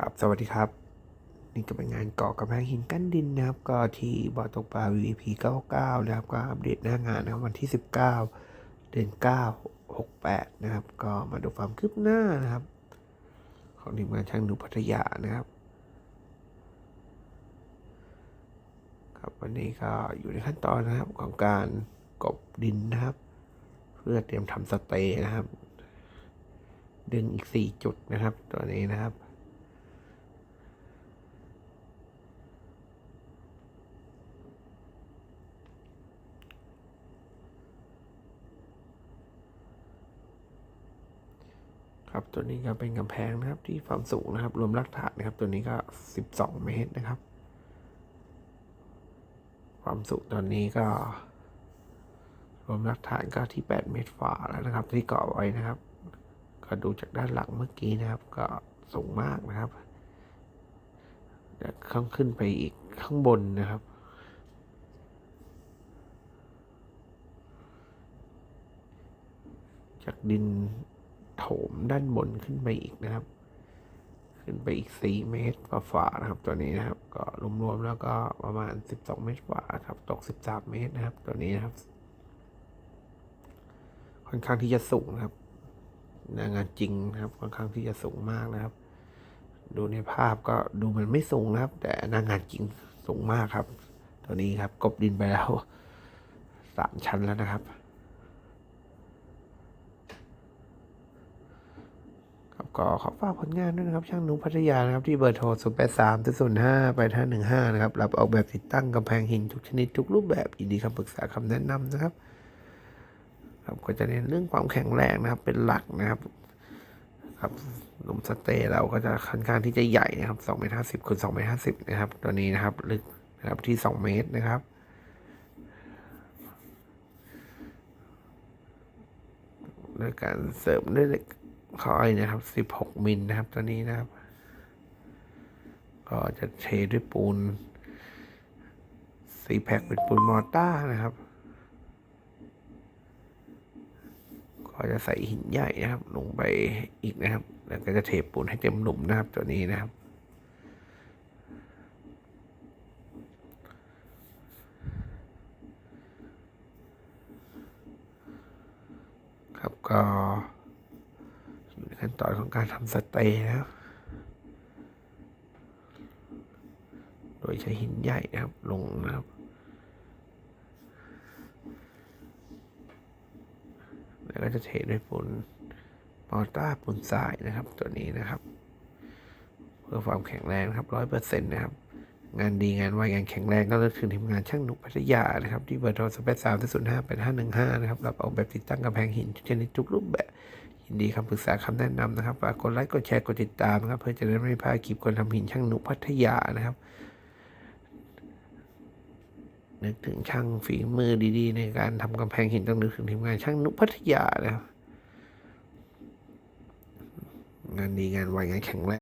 ครับ สวัสดีครับ นี่ก็เป็นงานก่อกำแพงหินกั้นดินนะครับ ก็ที่บ่อตกปลา VP 99 นะครับ ก็อัปเดตหน้างานนะครับวันที่ 19 เดือน 9 68 นะครับ ก็มาดูความคืบหน้านะครับ ของทีมงานช่างดูพัทยานะครับ ครับวันนี้ก็อยู่ในขั้นตอนนะครับของการกบดินนะครับ เพื่อเตรียมทำสเตย์นะครับ ดึงอีก 4 จุดนะครับ ตัวนี้นะครับ ครับ ตัวนี้ก็เป็นกำแพงนะครับที่ความสูงนะครับ รวมรักฐานนะครับ ตัวนี้ก็ 12 เมตรนะครับ ความสูงตอนนี้ก็ รวมรักฐานก็ที่ 8 เมตรฝ่าแล้วนะครับ ที่เกาะไว้นะครับ ก็ดูจากด้านหลังเมื่อกี้นะครับ ก็สูงมากนะครับเดี๋ยวข้างขึ้นไปอีกข้างบนนะครับจากดิน ถมด้านบนขึ้นไปอีกนะครับ ขึ้นไปอีก 4 เมตรฝ่าๆนะครับ ตัวนี้นะครับ ก็รวมๆแล้วก็ประมาณ 12 เมตรฝ่าครับ ตก 13 เมตรนะครับ ตัวนี้นะครับ ค่อนข้างที่จะสูงนะครับงานจริงนะครับ ค่อนข้างที่จะสูงมากนะครับ ดูในภาพก็ดูมันไม่สูงนะครับ แต่นางานจริงสูงมากครับ ตัวนี้ครับ กบดินไปแล้วสามชั้นแล้วนะครับ ครับ ก็ขอฝากผลงานด้วยนะครับ ช่างนุพัทยานะครับ ที่เบอร์โทร 0 8 3 0 5 8 5 1 5 นะครับ รับออกแบบติดตั้งกำแพงหินทุกชนิดทุกรูปแบบยินดีคำปรึกษาคำแนะนำนะครับครับก็จะเน้นเรื่องความแข็งแรงนะครับ เป็นหลักนะครับครับหลุมสเตย์เราก็จะค่อนข้างที่จะใหญ่นะครับ2เมตร50คูณ2เมตร50นะครับ ตัวนี้นะครับลึกนะครับที่ 2 เมตรนะครับด้วยการเสริมด้วยเหล็ก คอยนะครับ16มิลนะครับตัวนี้นะครับ ก็จะเทด้วยปูนซีแพ็คเป็นปูนมอต้านะครับ ก็จะใส่หินใหญ่นะครับ ลงไปอีกนะครับ แล้วก็จะเทปูนให้เต็มหลุมนะครับ ตัวนี้นะครับครับก็ ขั้นตอนของการทำสเตย์นะครับ โดยใช้หินใหญ่นะครับลงนะครับแล้วก็จะเทด้วยปูนมอร์ต้าปูนทรายนะครับ ตัวนี้นะครับ เพื่อความแข็งแรงนะครับร้อยเปอร์เซ็นต์นะครับ งานดีงานไวงานแข็งแรงก็เลือกถึงทีมงานช่างนุกพัทยานะครับ ที่เบอร์โทรสเปซสามศูนย์ห้าแปดห้าหนึ่งห้านะครับรับออกแบบติดตั้งกำแพงหินทุกชนิดทุกรูปแบบ ยินดีคำปรึกษาคำแนะนำนะครับฝากกดไลค์กดแชร์กดติดตามนะครับ เพื่อจะได้ไม่พลาดคลิปคนทำหินช่างนุพัทยานะครับนึกถึงช่างฝีมือดีๆ ในการทำกำแพงหินต้องนึกถึงทีมงานช่างนุพัทยานะครับงานดีงานไวงานแข็งแรง